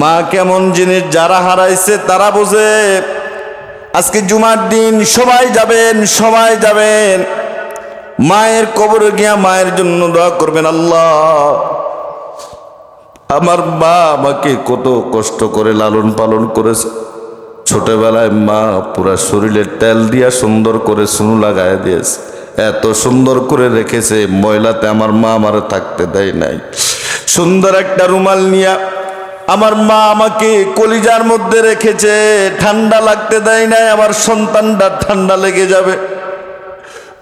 মা কেমন জিনিস যারা হারাইছে তারা বোঝে। আজকে জুমার দিন সবাই যাবেন সবাই যাবেন। মায়ের কবরে গিয়া মায়ের জন্য দোয়া করবেন, আল্লাহ। আমার মা আমাকে কত কষ্ট করে লালন পালন করেছে। ছোটবেলায় মা পুরা শরীরে তেল দিয়া সুন্দর করে সুনু লাগায় দিয়েছে। এত সুন্দর করে রেখেছে, ময়লাতে আমার মা আমার থাকতে দেয় নাই। সুন্দর একটা রুমাল নিয়া আমার মা আমাকে কলিজার মধ্যে রেখেছে, ঠান্ডা লাগতে দেয় নাই, আমার সন্তানটা ঠান্ডা লেগে যাবে।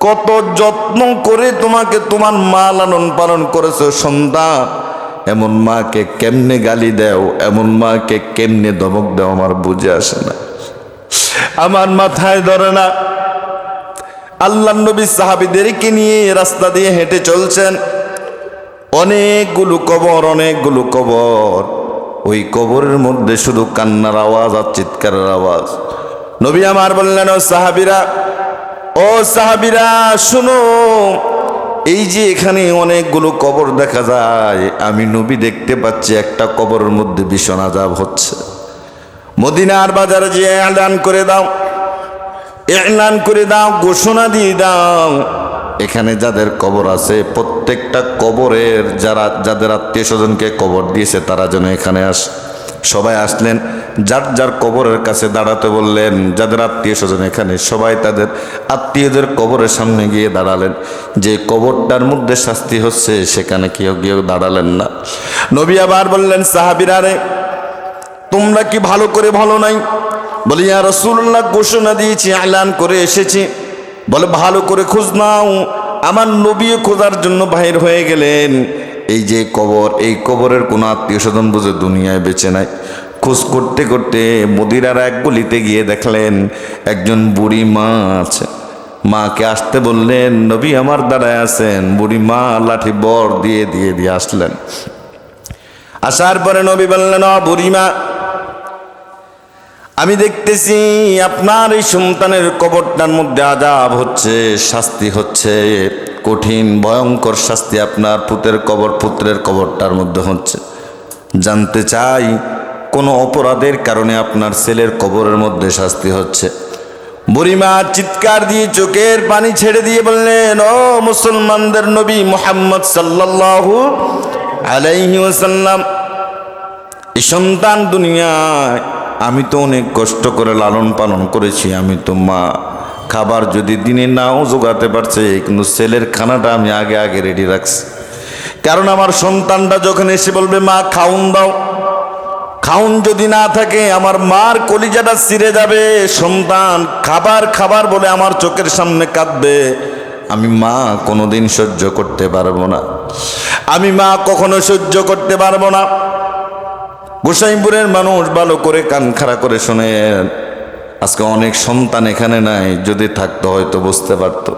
কত যত্ন করে তোমাকে তোমার মা লালন পালন করেছে সন্তান। এমন মাকে কেমনে গালি দেও, এমন মাকে কেমনে দমক দেও আমার বুঝে আসে না। আমার মাথায় ধরে না। আল্লাহ নবী সাহাবিদেরকে নিয়ে রাস্তা দিয়ে হেঁটে চলছেন। অনেকগুলো কবর অনেকগুলো কবর। ওই কবরের মধ্যে শুধু কান্নার আওয়াজ আর চিৎকারের আওয়াজ। নবী আমার বললেন, ও সাহাবিরা ও সাহাবিরা, শুনো, এই যে এখানে অনেকগুলো কবর দেখা যায়, আমি নবী দেখতে পাচ্ছি, একটা কবরের মধ্যে ভীষণ আজাব হচ্ছে। মদিনার বাজারে যে এলান করে দাও, এলান করে দাও, ঘোষণা দিয়ে দাও এখানে যাদের কবর আছে, প্রত্যেকটা কবরের যারা, যাদের আত্মীয় স্বজনকে কবর দিয়েছে, তারা যেন এখানে আস, সবাই আসলেন। যার যার কবরের কাছে দাঁড়াতে বললেন, যাদের আত্মীয় স্বজন এখানে, সবাই তাদের আত্মীয়দের কবরের সামনে গিয়ে দাঁড়ালেন। যে কবরটার মধ্যে শাস্তি হচ্ছে, সেখানে কেউ কেউ দাঁড়ালেন না। নবী আবার বললেন, সাহাবিরা রে, তোমরা কি ভালো করে ভালো নাই? বলি, ইয়া রসুল্লাহ ঘোষণা দিয়েছি আলান করে এসেছি। বলে, ভালো করে খোঁজ নাও। আমার নবীও খোঁজার জন্য বাহির হয়ে গেলেন। এই যে কবর, এই কবরের কোনো আত্মীয় স্বজন বুঝে দুনিয়ায় বেঁচে নাই। খোঁজ করতে করতে মদিরার এক গলিতে গিয়ে দেখলেন একজন বুড়ি মা আছে। মাকে আসতে বললেন, নবী আমার দাঁড়ায় আছেন। বুড়ি মা লাঠি বর দিয়ে দিয়ে দিয়ে আসলেন। আসার পরে নবী বললেন "ও বুড়িমা আমি দেখতেছি আপনার এই সন্তানের কবরটার মধ্যে আজাব হচ্ছে, শাস্তি হচ্ছে। কঠিন, ভয়ঙ্কর শাস্তি আপনার পুতের কবর, পুত্রের কবরটার মধ্যে হচ্ছে। জানতে চাই, কোনো অপরাধের কারণে আপনার ছেলের কবরের মধ্যে শাস্তি হচ্ছে? বুড়িমা চিৎকার দিয়ে চোখের পানি ছেড়ে দিয়ে বললেন, ও মুসলমানদের নবী মোহাম্মদ সাল্লাল্লাহু আলাইহি ওয়াসাল্লাম, এই সন্তান দুনিয়ায় আমি তো অনেক কষ্ট করে লালন পালন করেছি, আমি তো মা খাবার যদি দিনে নাও জোগাতে পারছে, কিন্তু ছেলের খানাটা আমি আগে আগে রেডি রাখছি। কারণ আমার সন্তানটা যখন এসে বলবে, মা, খাউন দাও। খাউন যদি না থাকে, আমার মার কলিজাটা ছিঁড়ে যাবে। সন্তান খাবার খাবার বলে আমার চোখের সামনে কাঁদবে। আমি মা কোনোদিন সহ্য করতে পারব না। আমি মা কখনো সহ্য করতে পারব না। গোসাইপুরের মানুষ ভালো করে কান খাড়া করে শোনেন আজকে অনেক সন্তান এখানে নাই, যদি থাকতো হয়তো বুঝতে পারতো।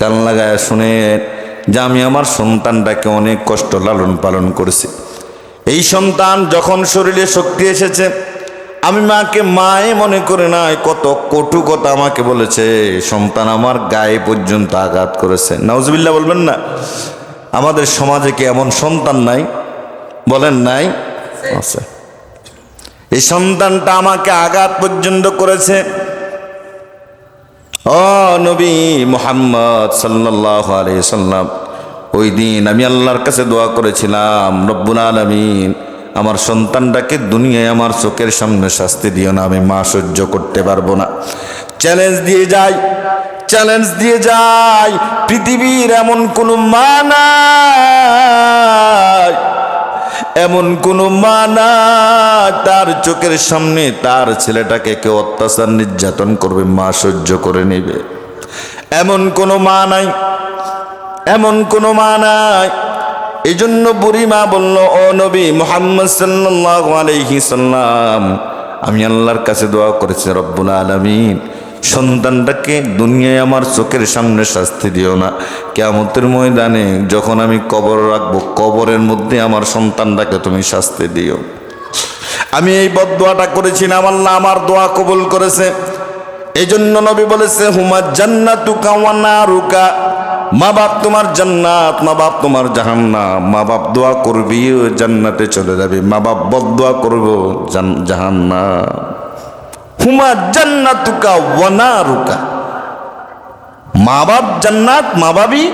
কান লাগায় শুনে যে আমি আমার সন্তানটাকে অনেক কষ্ট লালন পালন করেছি। এই সন্তান যখন শরীরে শক্তি এসেছে, আমি মাকে মায়ে মনে করে নাই, কত কটু কথা আমাকে বলেছে, সন্তান আমার গায়ে পর্যন্ত আঘাত করেছে। নাউজবিল্লা বলবেন না, আমাদের সমাজে কি এমন সন্তান নাই? বলেন নাই? আছে। এই সন্তানটা আমাকে আঘাত পর্যন্ত করেছে। ও নবী মোহাম্মদ সাল্লাহ সাল্লাম ওই দিন আমি আল্লাহর কাছে দোয়া করেছিলাম রব্বুল আলমিন আমার সন্তানটাকে দুনিয়ায় আমার চোখের সামনে শাস্তি দিও না আমি মা সহ্য করতে পারব না। চ্যালেঞ্জ দিয়ে যাই চ্যালেঞ্জ দিয়ে যাই পৃথিবীর এমন কোনো মা নাই। এমন কোনো মা না তার চোখের সামনে তার ছেলেটাকে কেউ অত্যাচার নির্যাতন করবে, মা সহ্য করে নেবে। এমন কোনো মা নাই, এমন কোনো মা নাই। এই জন্য বুড়ি মা বলল, ও নবী মোহাম্মদ সাল্লাহ সাল্লাম, আমি আল্লাহর কাছে দোয়া করেছি, রব্বুল আলমিন। সন্তানটাকে দুনিয়ায় আমার চোখের সামনে শাস্তি দিও না। কেমতের ময়দানে যখন আমি কবর রাখব, কবরের মধ্যে আমার সন্তানটাকে তুমি শাস্তি দিও। আমি এই বদ আল্লাহ আমার না আমার দোয়া কবুল করেছে। এই জন্য নবী বলেছে, হুমা জান্নাতু কাওয়ানা রুকা মা বাপ তোমার জান্নাত, মা বাপ তোমার জাহান্না মা বাপ দোয়া করবি জান্নাতে চলে যাবে। মা বাপ বদ দোয়া করব জাহান্নাম। হুমা জান্নাতুকা ওয়ানারুকা মা বাপ জান্নাত মা বাবই